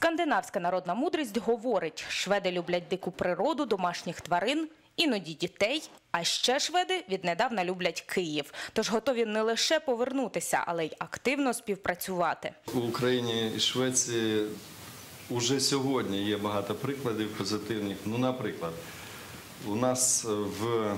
Скандинавська народна мудрість говорить, шведи люблять дику природу, домашніх тварин, іноді дітей. А ще шведи віднедавна люблять Київ, тож готові не лише повернутися, але й активно співпрацювати. У Україні і Швеції вже сьогодні є багато прикладів позитивних. Ну, наприклад, у нас в,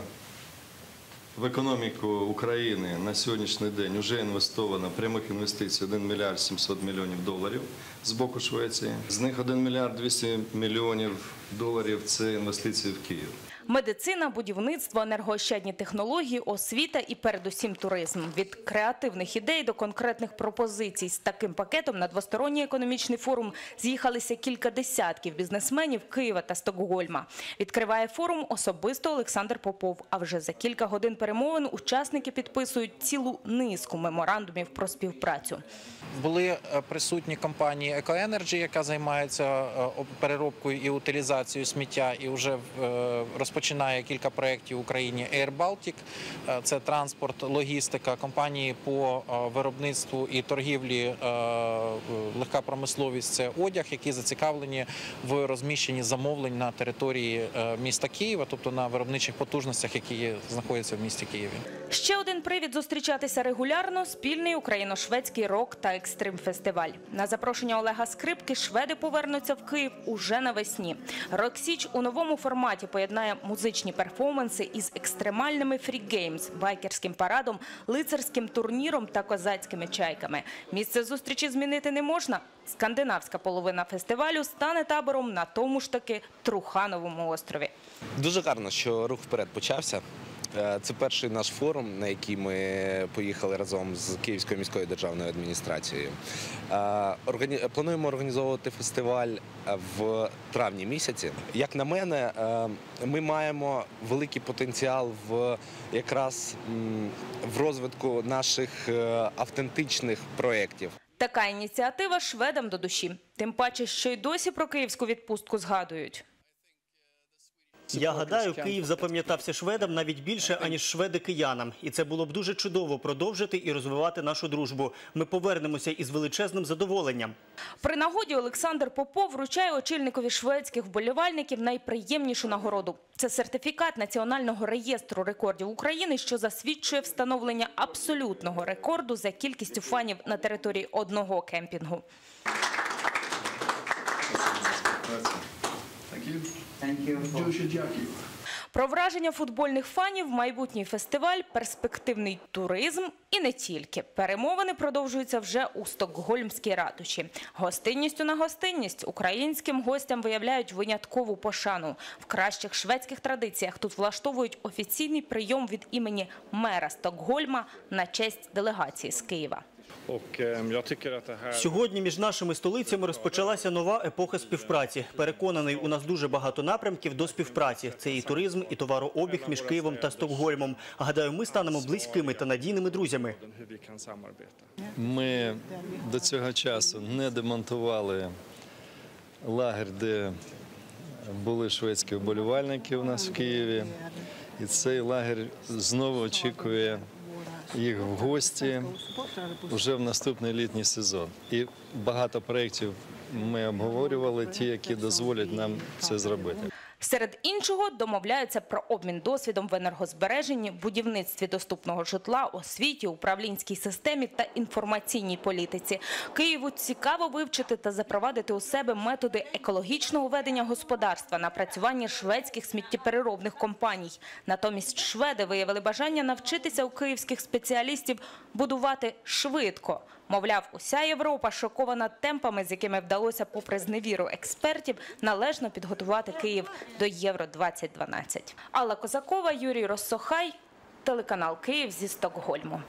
в економіку України на сьогоднішній день вже інвестовано прямих інвестицій 1 мільярд 700 мільйонів доларів з боку Швеції. З них 1 мільярд 200 мільйонів доларів це інвестиції в Київ. Медицина, будівництво, енергоощадні технології, освіта і передусім туризм. Від креативних ідей до конкретних пропозицій з таким пакетом на двосторонній економічний форум з'їхалися кілька десятків бізнесменів Києва та Стокгольма. Відкриває форум особисто Олександр Попов. А вже за кілька годин перемовин учасники підписують цілу низку меморандумів про співпрацю. Були е, присутні компанії «Екоенерджі», яка займається е, переробкою і утилізацією сміття, і вже е, розпочинає кілька проєктів в Україні Air Baltic. Е, Це транспорт, логістика, компанії по е, виробництву і торгівлі легка промисловість, це одяг, які зацікавлені в розміщенні замовлень на території міста Києва, тобто на виробничих потужностях, які знаходяться в місті Києві. Ще один привід зустрічатися регулярно – спільний україно-шведський рок та екстрим фестиваль. На запрошення Олега Скрипки шведи повернуться в Київ уже навесні. Роксіч у новому форматі поєднає музичні перформанси із екстремальними фрі-геймс, байкерським парадом, лицарським турніром та козацькими чайками. Місце зустрічі змінити не можна. Скандинавська половина фестивалю стане табором на тому ж таки Трухановому острові. Дуже гарно, що рух вперед почався. Е, Це перший наш форум, на який ми поїхали разом з Київською міською державною адміністрацією. Е, Плануємо організовувати фестиваль в травні місяці. Як на мене, е, ми маємо великий потенціал в якраз в розвитку наших автентичних проєктів. Така ініціатива шведам до душі. Тим паче, що й досі про київську відпустку згадують. Я гадаю, Київ запам'ятався шведам навіть більше, аніж шведи киянам. І це було б дуже чудово продовжити і розвивати нашу дружбу. Ми повернемося із величезним задоволенням. При нагоді Олександр Попов вручає очільникові шведських вболівальників найприємнішу нагороду. Це сертифікат Національного реєстру рекордів України, що засвідчує встановлення абсолютного рекорду за кількістю фанів на території одного кемпінгу. Дуже дякую. Про враження футбольних фанів, майбутній фестиваль, перспективний туризм і не тільки. Перемовини продовжуються вже у Стокгольмській ратуші. Гостинністю на гостинність українським гостям виявляють виняткову пошану. В кращих шведських традиціях тут влаштовують офіційний прийом від імені мера Стокгольма на честь делегації з Києва. Här... Сьогодні між нашими столицями розпочалася нова епоха співпраці. Переконаний, у нас дуже багато напрямків до співпраці. Це і туризм, і товарообіг між Києвом та Стокгольмом. Гадаю, ми станемо близькими та надійними друзями. Ми до цього часу не демонтували лагер, де були шведські вболівальники у нас в Києві. І цей лагер знову очікує їх в гості вже в наступний літній сезон. І багато проєктів ми обговорювали, ті, які дозволять нам це зробити. Серед іншого домовляються про обмін досвідом в енергозбереженні, будівництві доступного житла, освіті, управлінській системі та інформаційній політиці. Києву цікаво вивчити та запровадити у себе методи екологічного ведення господарства, напрацювання шведських сміттєпереробних компаній. Натомість шведи виявили бажання навчитися у київських спеціалістів будувати швидко. Мовляв, уся Європа шокована темпами, з якими вдалося, попри зневіру експертів, належно підготувати Київ до Євро 2012. Алла Козакова, Юрій Росохай, телеканал Київ зі Стокгольму.